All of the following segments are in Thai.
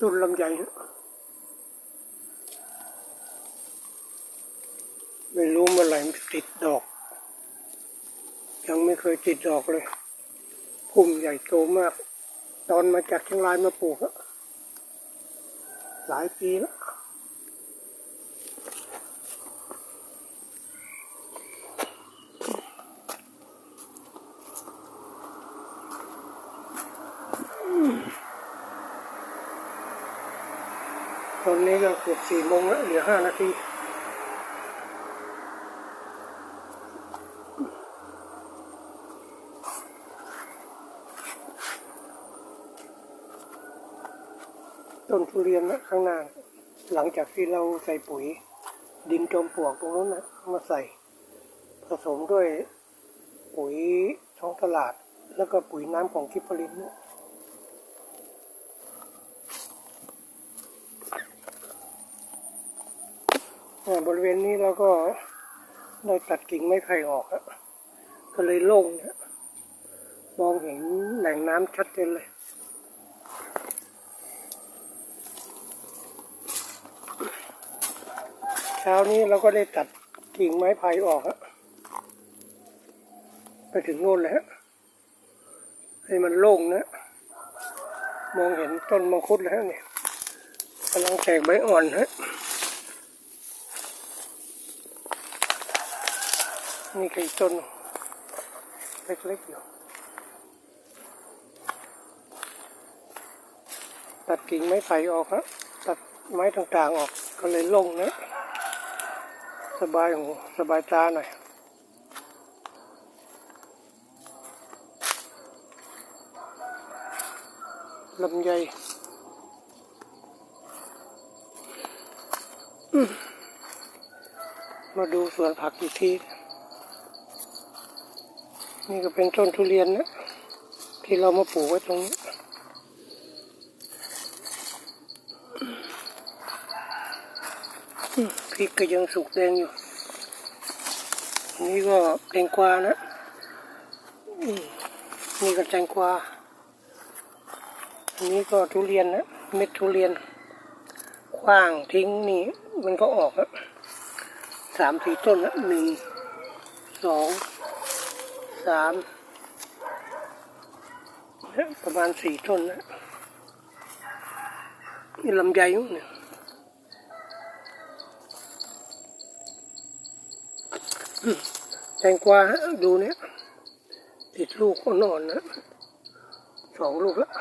ต้นลำไยไม่รู้เมื่อไหร่มันติดดอก ยังไม่เคยติดดอกเลยพุ่มใหญ่โตมาก ตอนมาจากเชียงรายมาปลูกอะหลายปีแล้ว อนนี้ก็เกือบสี่โมงแล้วเหลือห้านาทีต้นทุเรียนนะข้างหน้า หลังจากที่เราใส่ปุ๋ย ดินจมปลวกตรงนั้นนะมาใส่ ผสมด้วยปุ๋ยท้องตลาด แล้วก็ปุ๋ยน้ำของกิฟฟลินนะ อ่าบริเวณนี้เราก็ได้ตัดกิ่งไม้ไผ่ออกอะก็เลยโล่งเนี่ยมองเห็นแหล่งน้ำชัดเจนเลย เช้านี้เราก็ได้ตัดกิ่งไม้ไผ่ออกอะไปถึงโน่นแล้วให้มันโล่งนะมองเห็นต้นมังคุดแล้วเนี่ยกำลังแตกใบอ่อนฮะ นี่คืออีกต้นเล็กๆอยู่ตัดกิ่งไม้ไผ่ออกฮะตัดไม้ต่างๆออกก็เลยโล่งนะ สบายหูสบายตาหน่อยลำไยมาดูสวนผักอีกที นี่ก็เป็นต้นทุเรียนนะ ที่เรามาปลูกไว้ตรงนี้พริกก็ยังสุกแดงอยู่ นี่ก็แตงกวานะ นี่ก็แตงกวา อันนี้ก็ทุเรียนนะ เม็ดทุเรียน คว้างทิ้งนี่มันก็ออกแล้วสามสี่ต้นนะหนึ่งสอง สามประมาณสี่ต้นนะนี่ลำไยอยู่เนี่ยแตงกวาฮะดูเนี่ย ติดลูกอ่อนนะสองลูกแล้ว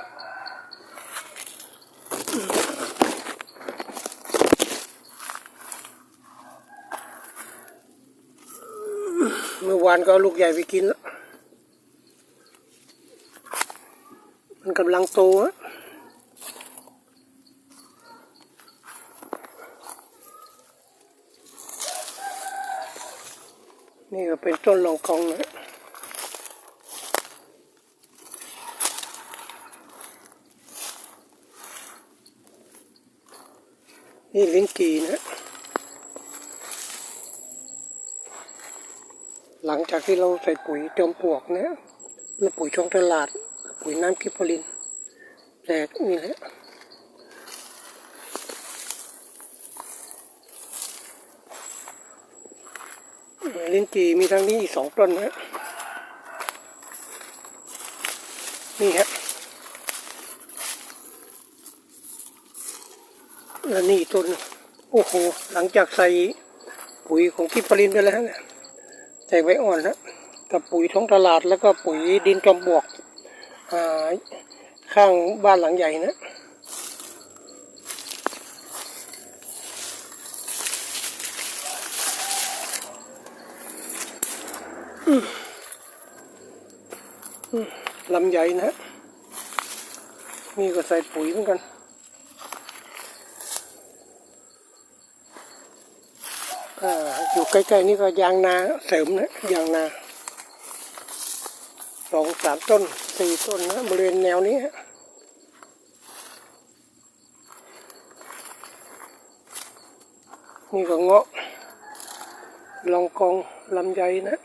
เมื่อวานก็ลูกใหญ่ไปกินแล้ว มัน กำลังโตอะนี่ก็เป็นต้นลองกองนะนี่ลิ้นกีนะ หลังจากที่เราใส่ปุ๋ยจอมปลวกเนี่ยแล้วปุ๋ยช่องตลาด ปุ๋ยน้ำกิฟฟลินแตกนี่แหละลิ้นจีมีทางนี้อีกสองต้นนะนี่ฮะแล้วนี่ต้นโอ้โห หลังจากใส่ปุ๋ยของกิฟฟลินไปแล้วเนี่ยใส่ไว้อ่อนแล้วกับปุ๋ยท้องตลาดแล้วก็ปุ๋ยดินจอมบวก ข้างบ้านหลังใหญ่นะลำใหญ่นะนี่ก็ใส่ปุ๋ยเหมือนกันอ่าอยู่ใกล้ๆนี่ก็ยางนาเสริมนะยางนา สองสามต้นสี่ต้นนะบริเวณแนวนี้นี่ก็เงาะลองกองลำไยนะ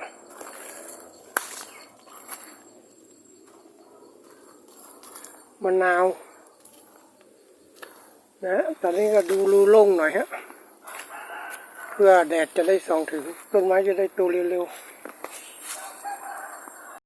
มะนาว นะ ตอนนี้ก็ดูรูโล่งหน่อยฮะ เพื่อแดดจะได้ส่องถึง ต้นไม้จะได้โตเร็วๆ